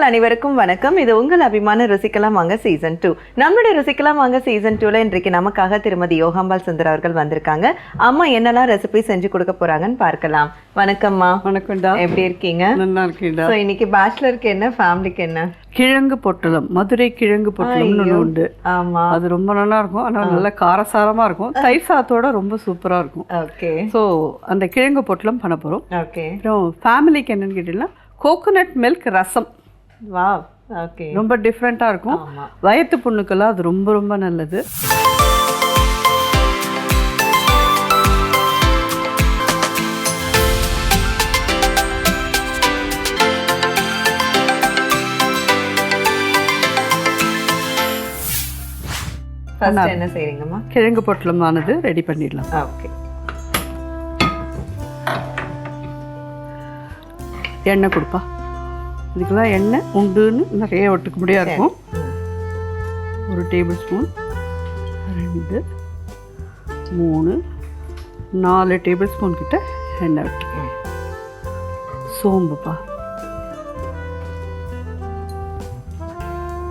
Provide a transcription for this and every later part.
நேயர்கள் அனைவருக்கும் வணக்கம். இது உங்கள் அபிமான ருசிக்கலாம் வாங்க சீசன் டூ நம்மளுடைய ருசிக்கலாம் வாங்க சீசன் டூல இன்றைக்கு நமக்காக திருமதி யோகாம்பால் சுந்தர் அவர்கள் வந்திருக்காங்க. அம்மா என்னெல்லாம் ரெசிபி செஞ்சு கொடுக்க போறாங்கன்னு பார்க்கலாம். வணக்கம்மா. வணக்கம்டா எப்படி இருக்கீங்க? நல்லா இருக்கீடா ஸோ இன்னைக்கு பேச்சுலருக்கு என்ன ஃபேமிலிக்கு என்ன? கிழங்கு பொட்டலம் மதுரை கிழங்கு பொட்டலம்னு ஒன்று உண்டு. ஆமா. அது ரொம்ப நல்லா இருக்கும். ஆனால் நல்ல காரசாரமா இருக்கும். தயிர் சாதத்தோட ரொம்ப சூப்பரா இருக்கும். ஓகே. ஸோ அந்த கிழங்கு பொட்டலம் பண்ண போறோம். ஓகே. அப்புறம் ஃபேமிலிக்கு என்னன்னு கேட்டீங்கன்னா coconut milk rasam. Wow okay ரொம்ப டிஃப்ரெண்ட்டாக இருக்கும். வயத்து புண்ணுக்கெல்லாம் அது ரொம்ப ரொம்ப நல்லது. என்ன செய்றீங்கம்மா? கிழங்கு பொட்டலமானது ரெடி பண்ணிடலாம். ஓகே எண்ணெய் கொடுப்பா. இதுக்கெல்லாம் எண்ணெய் உண்டுன்னு நிறைய ஒட்டுக்க முடியா இருக்கும் ஒரு டேபிள் ஸ்பூன் ரெண்டு மூணு நாலு டேபிள் ஸ்பூன் கிட்ட எண்ணெய் வைக்கிறேன் சோம்புப்பா.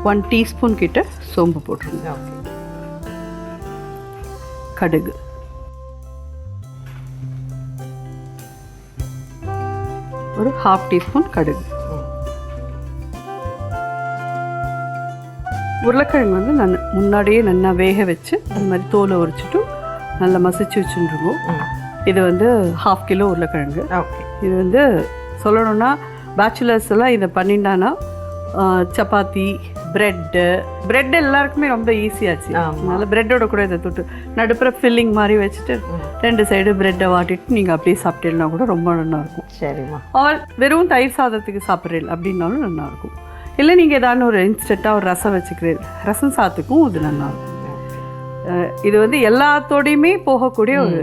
ஒன் டீஸ்பூன் கிட்ட சோம்பு போட்டுருங்க. கடுகு. ஒரு ஹாஃப் டீஸ்பூன் கடுகு. உருளைக்கிழங்கு வந்து நான் முன்னாடியே நல்லா வேக வச்சு அது மாதிரி தோலை உரிச்சிட்டு நல்லா மசிச்சு வச்சுருவோம் இது வந்து ஹாஃப் கிலோ உருளைக்கிழங்கு. ஓகே. இது வந்து சொல்லணும்னா பேச்சுலர்ஸ் எல்லாம் இதை பண்ணிட்டானா சப்பாத்தி ப்ரெட்டு ப்ரெட் எல்லாருக்குமே ரொம்ப ஈஸியாச்சு. அதனால ப்ரெட்டோட கூட இதை தொட்டு நடுப்புற ஃபில்லிங் மாதிரி வச்சுட்டு ரெண்டு சைடு ப்ரெட்டை வாட்டிட்டு நீங்கள் அப்படியே சாப்பிட்டீங்கன்னா கூட ரொம்ப நல்லா இருக்கும். சரிம்மா. ஆல் வெறும் தயிர் சாதத்துக்கு சாப்பிட்றீங்க அப்படின்னாலும் நல்லா இருக்கும். இல்லை நீங்கள் ஏதாவது ஒரு இன்ஸ்டண்ட்டாக ஒரு ரசம் வச்சுக்கிறீங்க ரசம் சாதத்துக்கும் இது நல்லா இது வந்து எல்லாத்தோடையுமே போகக்கூடிய ஒரு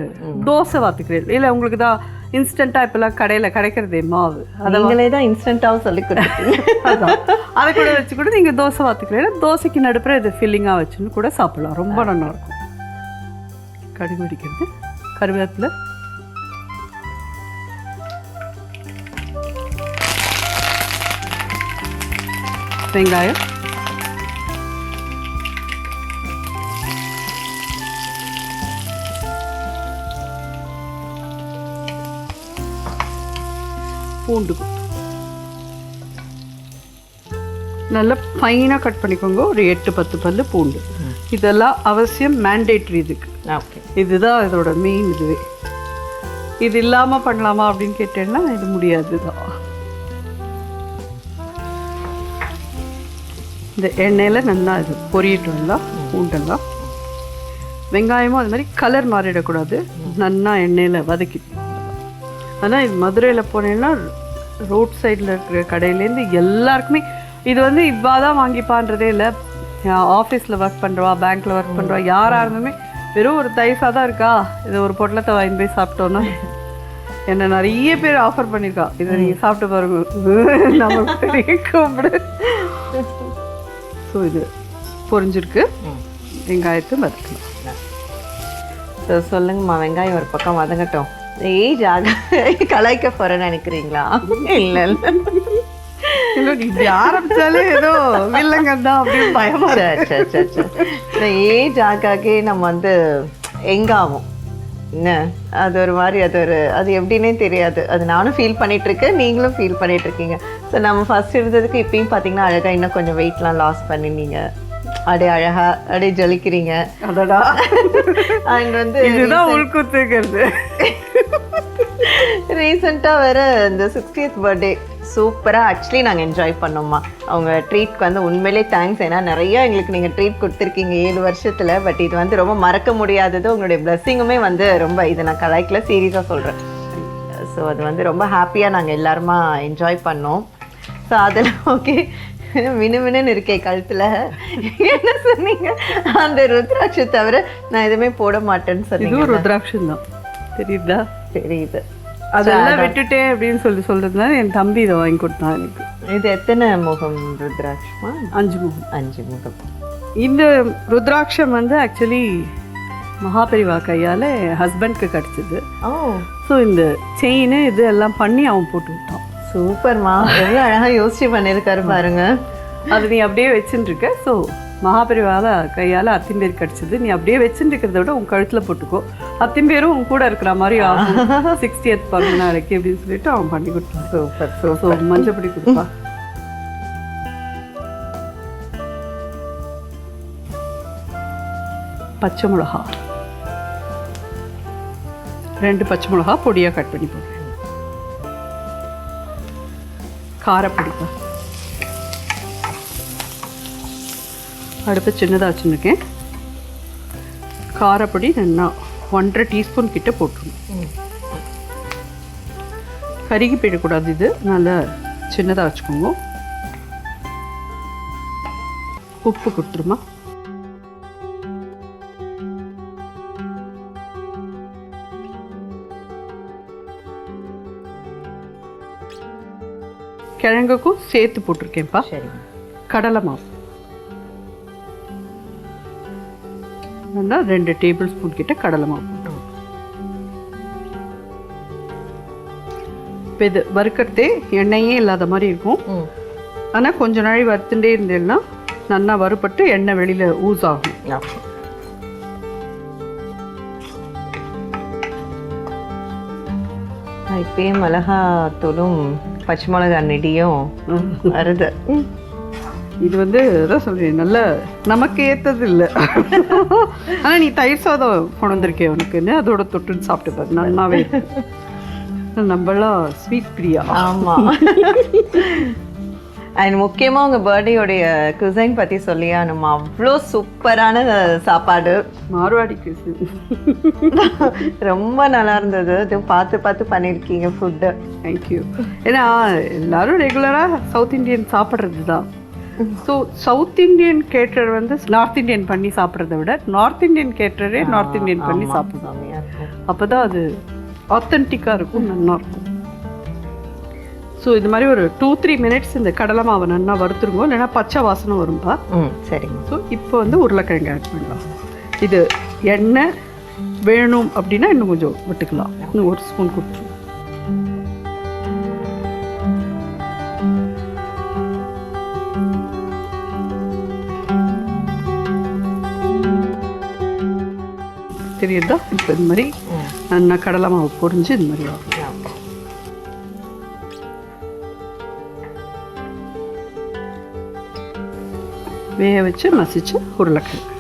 தோசை வாத்துக்கிறீர்கள் இல்லை உங்களுக்கு தான் இன்ஸ்டண்ட்டாக இப்போல்லாம் கடையில் கிடைக்கிறதே மாவு. நீங்களே தான் இன்ஸ்டன்ட்டாவும் சொல்லி கொடுத்துருக்கீங்க அதை கூட வச்சு கூட நீங்கள் தோசை வாத்துக்கிறீங்க தோசைக்கு நடுப்புற இது ஃபில்லிங்காக வச்சுன்னு கூட சாப்பிடலாம். ரொம்ப நல்லா இருக்கும். கடுகு வெடிக்கிறது. கருவேப்பிலை. வெங்காயம் பூண்டு. நல்லா ஃபைனாக கட் பண்ணிக்கோங்க. ஒரு எட்டு பத்து பல்லு பூண்டு. இதெல்லாம் அவசியம் மேண்டேட்ரி இதுக்கு. ஓகே இதுதான் இதோட மெயின் இதுவே. இது இல்லாமல் பண்ணலாமா அப்படின்னு கேட்டேன்னா இது முடியாது தான் இந்த எண்ணெயில் நல்லா இது பொரியட்டு வந்தால் பூண்டெல்லாம் வெங்காயமும் அது மாதிரி கலர் மாறிடக்கூடாது. நல்லா எண்ணெயில் வதக்கி. ஆனால் இது மதுரையில் போனேன்னா ரோட் சைடில் இருக்கிற கடையிலேருந்து எல்லாருக்குமே இது வந்து இவ்வா தான் வாங்கிப்பான்றதே இல்லை. ஆஃபீஸில் ஒர்க் பண்ணுறவா பேங்க்கில் ஒர்க் பண்ணுறவா யாராக இருந்துமே வெறும் ஒரு தயிர் தான் இருக்கா? இது ஒரு பொட்டலத்தை வாங்கி போய் சாப்பிட்டோன்னா என்னை நிறைய பேர் ஆஃபர் பண்ணியிருக்கா இதை நீங்கள் சாப்பிட்டு பாருங்க. நம்ம பெரிய கூப்பிடு. ஸோ இது பொரிஞ்சிருக்கு. வெங்காயத்தை வதக்கலாம் ஸோ சொல்லுங்கம்மா வெங்காயம் ஒரு பக்கம் வதங்கட்டும். ஏஜ் ஆக கலாய்க்க போறேன்னு நினைக்கிறீங்களா? இல்ல இல்ல. இல்லை இப்படி ஆரம்பிச்சாலே ஏதோ வில்லங்க தான் அப்படின்னு பயமா ஏஜ் ஆக நம்ம வந்து எங்காகும் என்ன? அது ஒரு மாதிரி அது ஒரு அது எப்படின்னே தெரியாது. அது நானும் ஃபீல் பண்ணிட்டு இருக்கேன் நீங்களும் ஃபீல் பண்ணிட்டு இருக்கீங்க ஸோ நம்ம ஃபர்ஸ்ட் இருந்ததுக்கு இப்பயும் பார்த்தீங்கன்னா அழகா இன்னும் கொஞ்சம் வெயிட்லாம் லாஸ் பண்ணினீங்க. அப்படியே அழகா அப்படியே ஜொலிக்கிறீங்க. அடடா. அண்ட் வந்து இதுதான் உள்குத்துக்கிறது ரீசெண்டாக வேற இந்த சிக்ஸ்டியத் பர்த்டே சூப்பராக ஆக்சுவலி நாங்கள் என்ஜாய் பண்ணோம்மா. அவங்க ட்ரீட்க்கு வந்து உண்மையிலே தேங்க்ஸ் ஏன்னா நிறைய எங்களுக்கு நீங்கள் ட்ரீட் கொடுத்துருக்கீங்க ஏழு வருஷத்தில். பட் இது வந்து ரொம்ப மறக்க முடியாதது. உங்களுடைய பிளஸ்ஸிங்குமே வந்து ரொம்ப இதை நான் கலாய்க்கல சீரியஸாக சொல்கிறேன் ஸோ அது வந்து ரொம்ப ஹாப்பியாக நாங்கள் எல்லாருமா என்ஜாய் பண்ணோம். ஸோ அதில் ஓகே மினுமினுன்னு இருக்கே கழுத்தில். என்ன சொன்னீங்க? அந்த ருத்ராட்சை தவிர நான் எதுவுமே போட மாட்டேன்னு சொன்னீங்க. இதுவும் ருத்ராட்சம் தான். தெரியுதா? தெரியுது. அதெல்லாம் விட்டுட்டேன் அப்படின்னு சொல்லி சொல்றதுனால என் தம்பி இதை வாங்கி கொடுத்தான் எனக்கு. இது எத்தனை முகம் ருத்ராட்சமா? அஞ்சு முகம். அஞ்சு முகம். இந்த ருத்ராட்சம் வந்து ஆக்சுவலி மகாபெரிவா கையால் ஹஸ்பண்ட்க்கு கிடச்சிது. ஓ. ஸோ இந்த செயின் இது எல்லாம் பண்ணி அவன் போட்டு விட்டான். சூப்பர்மா. எவ்வளவு அழகா யோசிச்சு பண்ணிருக்காரு பாருங்க. அது நீ அப்படியே வச்சுட்டு இருக்க. ஸோ மகாபெரிவால கையால் அத்திம்பேர் கடிச்சது. நீ அப்படியே வச்சுட்டு இருக்கிறத விட உன் கழுத்தில் போட்டுக்கோ. அத்திம்பேரும் உன் கூட இருக்கிற மாதிரி ஆகும். சிக்ஸ்டியத் பிறந்த நாளைக்கு அப்படின்னு சொல்லிட்டு அவன் பண்ணி கொடுத்தான். சூப்பர் ஸோ மஞ்சப்பொடி கொடுப்பா. பச்சை மிளகா. ரெண்டு பச்சை மிளகா பொடியாக கட் பண்ணி போடுறேன். காரப்பொடிப்பா அடுப்பு சின்னதாக வச்சுருக்கேன். காரப்பொடி நல்லா ஒன்றரை டீஸ்பூன் கிட்ட போட்டுருணும் கருகி போயிடக்கூடாது இது. நல்லா சின்னதாக வச்சுக்கோங்க. உப்பு கொடுத்துருமா? கிழங்குக்கும் சேர்த்து போட்டிருக்கேன்ப்பா. கடலை மாவு. நல்லா ரெண்டு டேபிள் ஸ்பூன் கிட்ட கடலை மாவு போட்டுருவோம் இப்போ இது வறுக்கிறதே எண்ணெயே இல்லாத மாதிரி இருக்கும். ஆனால் கொஞ்ச நாள் வறுத்துட்டே இருந்தேன்னா நல்லா வறுபட்டு எண்ணெய் வெளியில் ஊஸ் ஆகும் இப்பயே மிளகா தூளும் பச்சை மிளகா நெடியும் வருது. இது வந்து அதான் சொல்றேன் நல்ல நமக்கு ஏத்தது இல்லை ஆனால் நீ தயிர் சாதம் கொண்டு வந்திருக்கே உனக்குன்னு? அதோட தொட்டுன்னு சாப்பிட்டு பாரு நல்லாவே. நம்மளாம் ஸ்வீட் பிரியா? ஆமா. அண்ட் முக்கியமா உங்க பர்த்டேயோடைய குசைன் பத்தி சொல்லியா நம்ம அவ்வளோ சூப்பரான சாப்பாடு. மார்வாடி கிசு ரொம்ப நல்லா இருந்தது. இது பார்த்து பார்த்து பண்ணியிருக்கீங்க ஃபுட்டு தேங்க்யூ ஏன்னா எல்லாரும் ரெகுலராக சவுத் இந்தியன் சாப்பிட்றது தான் ஸோ சவுத் இந்தியன் கேட்டர் வந்து நார்த் இந்தியன் பண்ணி சாப்பிட்றத விட நார்த் இந்தியன் கேட்டரே நார்த் இந்தியன் பண்ணி இருக்கும் அப்போ தான் அது ஆத்தென்டிக்காக இருக்கும் நல்லா இருக்கும். ஸோ இது மாதிரி ஒரு டூ த்ரீ மினிட்ஸ் இந்த கடலை மாவை நல்லா வறுத்துருங்க. இல்லைன்னா பச்சை வாசனை வரும்பா சரிங்க. ஸோ இப்போ வந்து உருளைக்கிழங்கு ஆட் பண்ணலாம். இது எண்ணெய் வேணும் அப்படின்னா இன்னும் கொஞ்சம் விட்டுக்கலாம். இன்னும் ஒரு ஸ்பூன் கொடுத்து தெரியுதா? இப்போ இந்த மாதிரி நல்லா கடலை மாவு பொரிஞ்சு இந்த மாதிரி ஆகும். வேக வச்சு மசிச்சு உருளைக்கிழங்கு.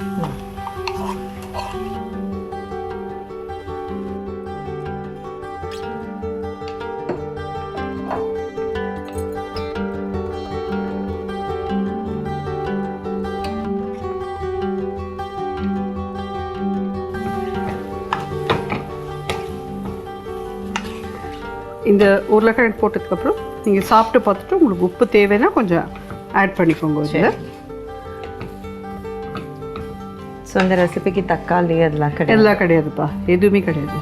இந்த உருளைக்கிழங்கு போட்டதுக்கப்புறம் நீங்கள் சாப்பிட்டு பார்த்துட்டு உங்களுக்கு உப்பு தேவைன்னா கொஞ்சம் ஆட் பண்ணிக்கோங்க இதில். ஸோ இந்த ரெசிபிக்கு தக்காளி அதெல்லாம் கிடையாது? எல்லாம் கிடையாதுப்பா. எதுவுமே கிடையாது.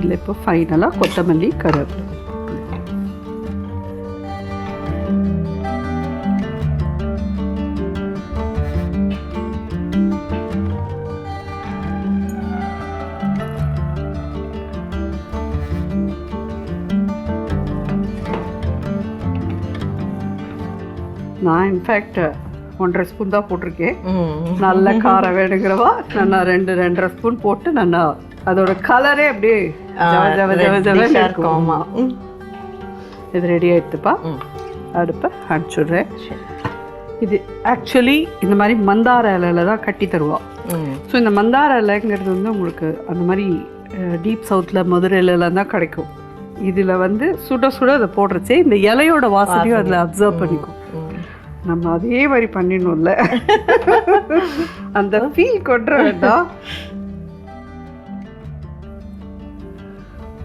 இல்லை இப்போ ஃபைனலாக கொத்தமல்லி கருவேப்பிலை. நான் இன்ஃபேக்ட் ஒன்றரை ஸ்பூன் தான் போட்டிருக்கேன். நல்ல காரம் வேணுங்கிறவா நான் ரெண்டு ரெண்டரை ஸ்பூன் போட்டு நல்லா அதோட கலரே அப்படியே இருக்கும். இது ரெடி ஆயிடுத்துப்பா அடுப்பை அனுப்பிச்சுடுறேன் இது ஆக்சுவலி இந்த மாதிரி மந்தார இலையில தான் கட்டி தருவா. ம். ஸோ இந்த மந்தார இலைங்கிறது வந்து உங்களுக்கு அந்த மாதிரி டீப் சவுத்தில் மதுரையிலலாம் தான் கிடைக்கும். இதில் வந்து சுட சுட அதை போடுறச்சே இந்த இலையோட வாசனையும் அதில் அப்சர்வ் பண்ணிக்கும். நம்ம அதே மாதிரி பண்ணிடணும்ல. அந்த ஃபீல் கொண்டு வேண்டாம்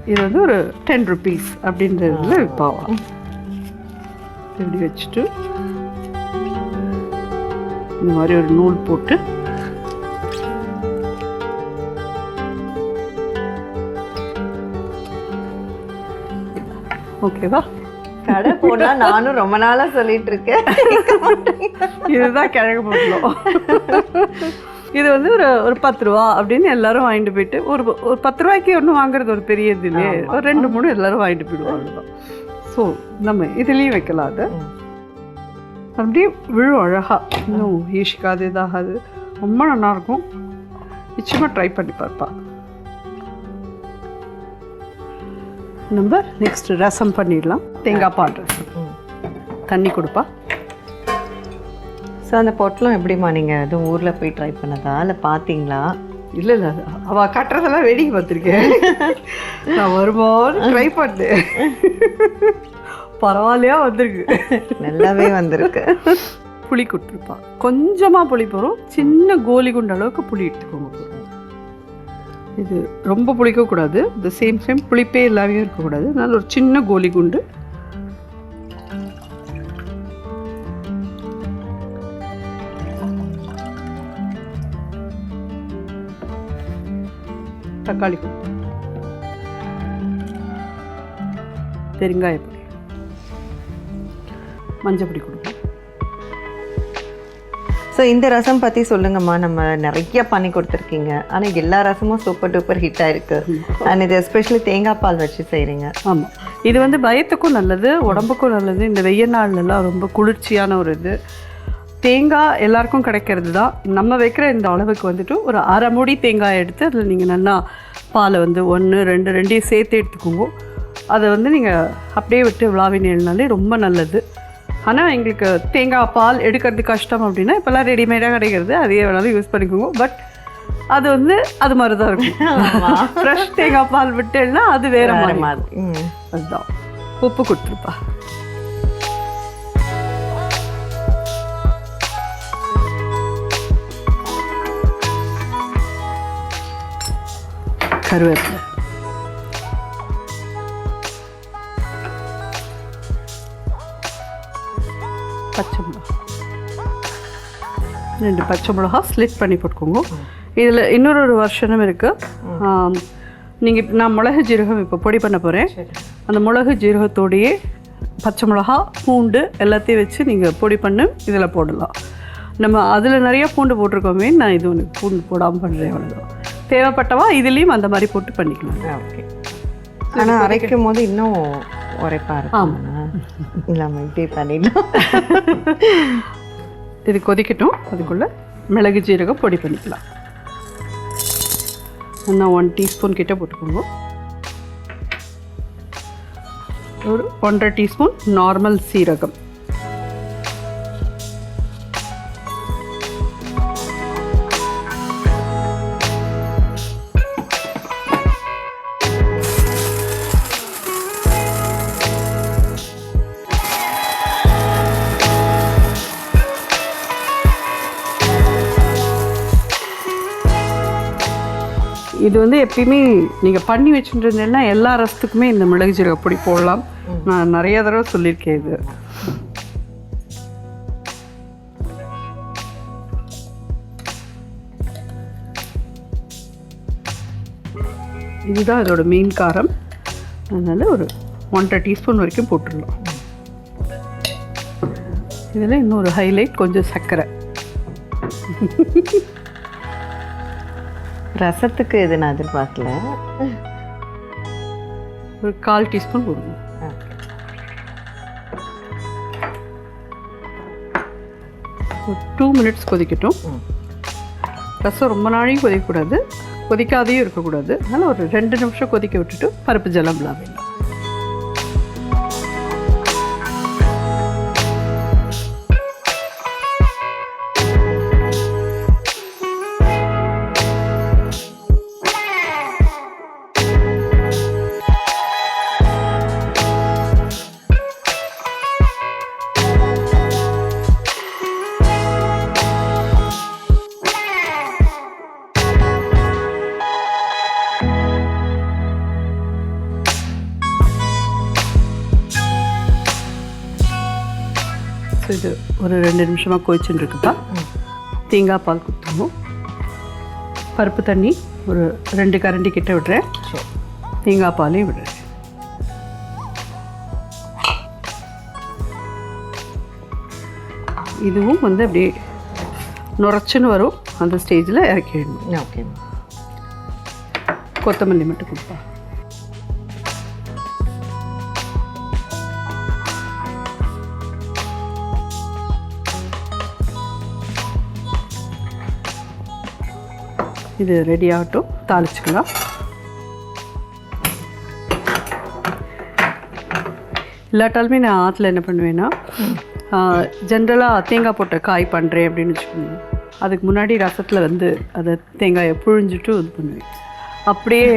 இது வந்து ஒரு டென் ருபீஸ் அப்படின்றதுல விற்பாவா இப்படி வச்சுட்டு இந்த மாதிரி ஒரு நூல் போட்டு ஓகேவா? கடை போனா நானும் ரொம்ப நாளா சொல்லிட்டு இருக்கேன். இதுதான் கிழங்கு பொட்டலம் இது வந்து ஒரு ஒரு பத்து ரூபா அப்படின்னு எல்லாரும் வாங்கிட்டு போயிட்டு ஒரு ஒரு பத்து ரூபாய்க்கு ஒன்றும் வாங்குறது ஒரு பெரிய இது இல்லையே. ஒரு ரெண்டு மூணு எல்லாரும் வாங்கிட்டு போயிடுவாங்க ஸோ நம்ம இதுலேயும் வைக்கலாம் அது. அப்படியே விழும் அழகா. இன்னும் ஈஷிக்காது இதாகாது. ரொம்ப நல்லாயிருக்கும் நிச்சயமாக ட்ரை பண்ணி பார்ப்பா. நம்ம நெக்ஸ்ட் ரசம் பண்ணிடலாம். தேங்காய் பால். தண்ணி கொடுப்பா. ஸோ அந்த பொட்டலம் எப்படிம்மா நீங்கள் எதுவும் ஊரில் போய் ட்ரை பண்ணதா? இல்லை பார்த்தீங்களா இல்லை இல்லை. அவள் கட்டுறதெல்லாம் வேடிக்கை பார்த்துருக்கேன். நான் வரும்போது ட்ரை பண்ணேன். பரவாயில்லையா வந்திருக்கு. நல்லாவே வந்திருக்கு. புளி கொடுத்துருப்பா. கொஞ்சமாக புளி போகிறோம் சின்ன கோலி குண்டு அளவுக்கு புளி எடுத்துக்கோங்க. இது ரொம்ப புளிக்கக்கூடாது. த சேம் சேம் புளிப்பே இல்லாமே இருக்கக்கூடாது. அதனால் ஒரு சின்ன கோலி குண்டு. தக்காளி கொத்து பெருங்காய பொடி மஞ்சள் பொடி ஸோ இந்த ரசம் பற்றி சொல்லுங்கம்மா. நம்ம நிறைய பண்ணி கொடுத்துருக்கீங்க. ஆனால் எல்லா ரசமும் சூப்பர் டூப்பர் ஹிட் ஆயிருக்கு. அண்ட் இது எஸ்பெஷலி தேங்காய் பால் வச்சு செய்கிறீங்க ஆமாம் இது வந்து பயத்துக்கும் நல்லது உடம்புக்கும் நல்லது. இந்த வெய்ய நாள்லலாம் ரொம்ப குளிர்ச்சியான ஒரு இது. தேங்காய் எல்லாருக்கும் கிடைக்கிறது தான். நம்ம வைக்கிற இந்த அளவுக்கு வந்துட்டு ஒரு அரை மூடி தேங்காய் எடுத்து அதில் நீங்கள் நல்லா பாலை வந்து ஒன்று ரெண்டு ரெண்டையும் சேர்த்து எடுத்துக்கோங்க. அதை வந்து நீங்கள் அப்படியே விட்டு விளாவினாலே ரொம்ப நல்லது. ஆனால் எங்களுக்கு தேங்காய் பால் எடுக்கிறது கஷ்டம் அப்படின்னா இப்போல்லாம் ரெடிமேடாக கிடைக்கிறது அதையே வேணாலும் யூஸ் பண்ணிக்கோங்க. பட் அது வந்து அது மாதிரி தான் இருக்கும் ஃப்ரெஷ் தேங்காய் பால் விட்டேன்னா அது வேற மாதிரி. மாதிரி. அதுதான். உப்பு கொடுத்துருப்பா. கருவேப்பிலை. ரெண்டு பச்சை மிளகா ஸ்லிட் பண்ணி போட்டுக்கோங்க. இதில் இன்னொரு ஒரு வருஷனும் இருக்குது நீங்கள் நான் மிளகு ஜீரகம் இப்போ பொடி பண்ண போகிறேன் அந்த மிளகு ஜீரகத்தோடையே பச்சை மிளகா பூண்டு எல்லாத்தையும் வச்சு நீங்கள் பொடி பண்ணி இதில் போடலாம். நம்ம அதில் நிறைய பூண்டு போட்டிருக்கோமே நான் இது ஒன்று பூண்டு போடாமல் பண்ணுறேன் அவ்வளோதான் தேவைப்பட்டவா இதுலேயும் அந்த மாதிரி போட்டு பண்ணிக்கலாம். ஓகே ஆனால் அரைக்கும் போது இன்னும் உரைப்பா ஆமா. இருக்கும் இல்லாமல் இப்படி பண்ணிடலாம். இது கொதிக்கட்டும். அதுக்குள்ளே மிளகு ஜீரகம் பொடி பண்ணிக்கலாம். இன்னும் ஒன் டீஸ்பூன் கிட்டே போட்டுக்கோங்க. ஒரு ஒன்றரை டீஸ்பூன் நார்மல் சீரகம். இது வந்து எப்பயுமே நீங்கள் பண்ணி வச்சுருந்தீங்கன்னா எல்லா ரசத்துக்குமே இந்த மிளகு ஜீரக பொடி போடலாம். நான் நிறைய தடவை சொல்லியிருக்கேன் இது. இதுதான் இதோட மெயின் காரம். அதனால் ஒரு ஒன்றரை டீஸ்பூன் வரைக்கும் போட்டுடலாம். இதில் இன்னொரு ஹைலைட் கொஞ்சம் சர்க்கரை. ரசத்துக்கு இது நான் எதிர்பார்க்கல. ஒரு கால் டீஸ்பூன் போடுங்க ஒரு டூ மினிட்ஸ் கொதிக்கட்டும். ரசம் ரொம்ப நாளையும் கொதிக்கக்கூடாது. கொதிக்காதையும் இருக்கக்கூடாது. அதனால் ஒரு ரெண்டு நிமிஷம் கொதிக்க விட்டுட்டு பருப்பு ஜலம் விடலாம் இது ஒரு ரெண்டு நிமிஷமாக கொதிச்சுட்டு இருக்குப்பா தேங்காய் பால் கொடுத்துருவோம். பருப்பு தண்ணி ஒரு ரெண்டு கரண்டி கிட்ட விடுறேன். தேங்காய் பாலையும் விடுறேன். இதுவும் வந்து அப்படியே நுரைச்சுன்னு வரும். அந்த ஸ்டேஜில் இறக்கிடணும் ஓகே. கொத்தமல்லி மட்டும் கொடுப்பா. இது ரெடி ஆகட்டும். தாளிச்சுக்கலாம். இல்லாட்டாலுமே நான் ஆற்றுல என்ன பண்ணுவேன்னா ஜென்ரலாக தேங்காய் போட்ட காய் பண்ணுறேன் அப்படின்னு வச்சுக்கோங்க. அதுக்கு முன்னாடி ரசத்தில் வந்து அதை தேங்காயை புழிஞ்சிட்டு இது பண்ணுவேன். அப்படியே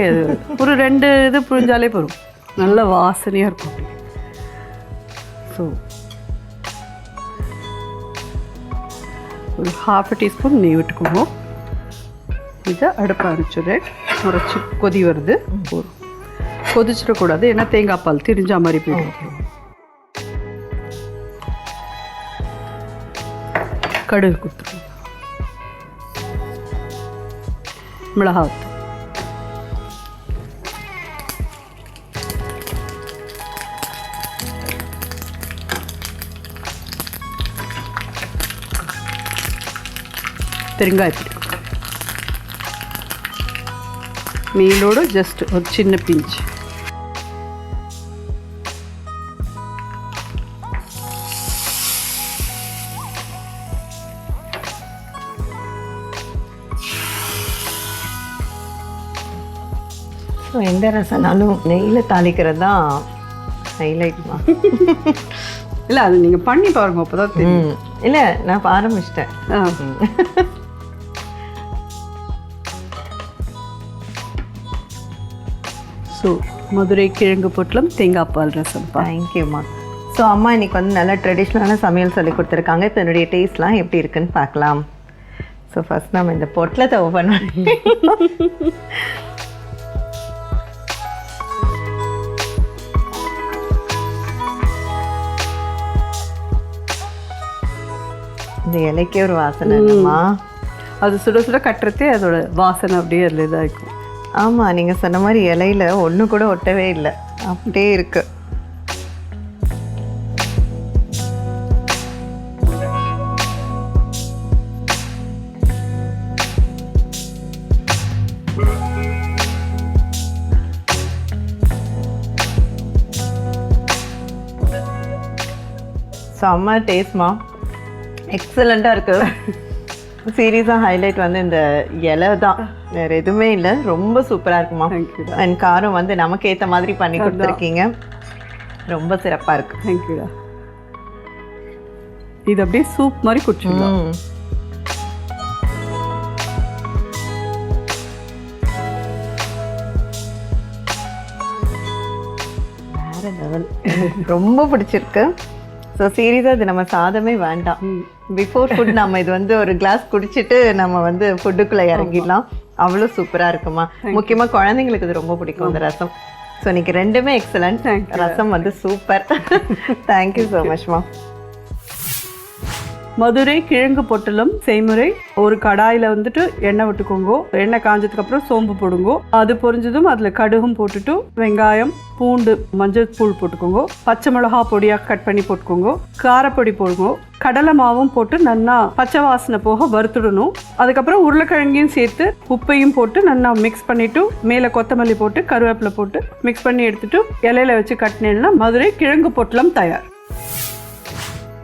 ஒரு ரெண்டு இது புழிஞ்சாலே போதும். நல்ல வாசனையாக இருக்கும். ஸோ ஒரு ஹாஃப் டீஸ்பூன் நெய் விட்டுக்கோங்க. இதை அடுப்பை அரைச்சிடுறேன் உரைச்சி கொதி வருது. போதும் கொதிச்சிடக்கூடாது ஏன்னா தேங்காய் பால் திரிஞ்சா மாதிரி போயிடும். கடுகு கொடுத்துருவோம் மிளகாய் பெருங்காயப்பொடி. மேலோட ஜஸ்ட் ஒரு சின்ன பிஞ்சு ஸோ எந்த ரசனாலும் நெய்யில் தாளிக்கிறது தான் ஹைலைட்மா இல்லை அது நீங்கள் பண்ணி பாருங்க அப்போ தான் தெரியும் இல்லை நான் ஆரம்பிச்சிட்டேன். ஸோ மதுரை கிழங்கு பொட்டலம் தேங்காய் பால் ரசம் தேங்க்யூம்மா ஸோ அம்மா இன்னைக்கு வந்து நல்லா ட்ரெடிஷ்னலான சமையல் சொல்லி கொடுத்துருக்காங்க. இப்போ என்னுடைய டேஸ்ட்லாம் எப்படி இருக்குன்னு பார்க்கலாம். ஸோ ஃபர்ஸ்ட் நம்ம இந்த பொட்டலத்தை ஓப்பன் பண்ணி இந்த இலைக்கே ஒரு வாசனை இல்லைம்மா அது சுட சுட கட்டுறதே அதோட வாசனை அப்படியே அதில் இதாக இருக்கும் ஆமாம் நீங்கள் சொன்ன மாதிரி இலையில ஒன்று கூட ஒட்டவே இல்லை. அப்படியே இருக்கு. செம்ம டேஸ்ட்மா எக்ஸலண்ட்டாக இருக்குது சீரியஸாக ஹைலைட் வந்து இந்த இலை தான் வேறு எதுவுமே இல்லை. ரொம்ப சூப்பராக இருக்குமா? அண்ட் காரம் வந்து நமக்கு ஏற்ற மாதிரி பண்ணி கொடுத்துருக்கீங்க. ரொம்ப சிறப்பாக இருக்கு. தேங்க்யூடா இது அப்படியே சூப் மாதிரி குடிச்சிடலாம் ரொம்ப பிடிச்சிருக்கு. ஸோ சீரியஸாக இது நம்ம சாதமே வேண்டாம். பிஃபோர் ஃபுட் நம்ம இது வந்து ஒரு கிளாஸ் குடிச்சிட்டு நம்ம வந்து ஃபுட்டுக்குள்ளே இறங்கிடலாம். அவ்வளோ சூப்பராக இருக்குமா? முக்கியமாக குழந்தைங்களுக்கு இது ரொம்ப பிடிக்கும் அந்த ரசம். ஸோ இன்னைக்கு ரெண்டுமே எக்ஸலண்ட் ரசம் வந்து சூப்பர் தேங்க்யூ ஸோ மச்மா மதுரை கிழங்கு பொட்டலம் செய்முறை. ஒரு கடாயில் வந்துட்டு எண்ணெய் விட்டுக்கோங்க. எண்ணெய் காஞ்சதுக்கு அப்புறம் சோம்பு போடுங்க. அது பொரிஞ்சதும் அதில் கடுகும் போட்டுட்டு வெங்காயம் பூண்டு மஞ்சள் தூள் போட்டுக்கோங்க. பச்சை மிளகா பொடியாக கட் பண்ணி போட்டுக்கோங்க. காரப்பொடி போடுங்க. கடலை மாவும் போட்டு நல்லா பச்சை வாசனை போக வறுத்துடணும். அதுக்கப்புறம் உருளைக்கிழங்கையும் சேர்த்து உப்பையும் போட்டு நல்லா மிக்ஸ் பண்ணிட்டு மேலே கொத்தமல்லி போட்டு கருவேப்பிலை போட்டு மிக்ஸ் பண்ணி எடுத்துட்டு இலையில வச்சு கட்டினேன்னா மதுரை கிழங்கு பொட்டலம் தயார்.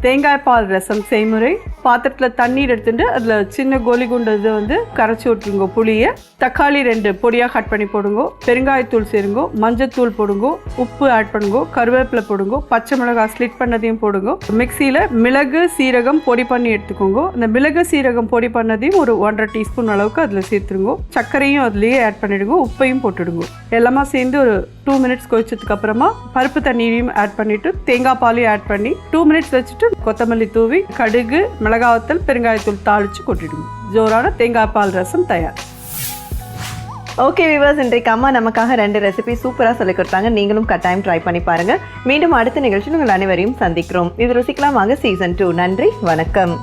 தேங்காய் பால் ரசம் செய்முறை. பாத்திரத்தில் தண்ணீர் எடுத்துட்டு அதில் சின்ன கோலி குண்டு இது வந்து கரைச்சி விட்டுருங்க புளியை. தக்காளி ரெண்டு பொடியாக கட் பண்ணி போடுங்க பெருங்காயத்தூள் சேருங்க மஞ்சத்தூள் போடுங்க உப்பு ஆட் பண்ணுங்க கருவேப்பிலை போடுங்க பச்சை மிளகாய் ஸ்லிட் பண்ணதையும் போடுங்க. மிக்சியில் மிளகு சீரகம் பொடி பண்ணி எடுத்துக்கோங்க. அந்த மிளகு சீரகம் பொடி பண்ணதையும் ஒரு ஒன்றரை டீஸ்பூன் அளவுக்கு அதில் சேர்த்துருங்க. சர்க்கரையும் அதுலேயே ஆட் பண்ணிடுங்க உப்பையும் போட்டுடுங்க. எல்லாமே சேர்ந்து ஒரு டூ மினிட்ஸ் கொதிச்சதுக்கு அப்புறமா பருப்பு தண்ணியையும் ஆட் பண்ணிவிட்டு தேங்காய் பாலையும் ஆட் பண்ணி டூ மினிட்ஸ் வச்சுட்டு கொத்தமல்லி தூவி கடுகு மிளகாவத்தல் பெருங்காயத்தூள் தாளிச்சு கொட்டிடுங்க. ஜோரான தேங்காய் பால் ரசம் தயார். ஓகே விவர்ஸ் இன்றைக்கு அம்மா நமக்காக ரெண்டு ரெசிபி சூப்பராக சொல்லிக் கொடுத்தாங்க. நீங்களும் கட்டாயம் ட்ரை பண்ணி பாருங்கள் மீண்டும் அடுத்த நிகழ்ச்சியில் உங்கள் அனைவரையும் சந்திக்கிறோம். இது ருசிக்கலாம் வாங்க சீசன் டூ நன்றி வணக்கம்.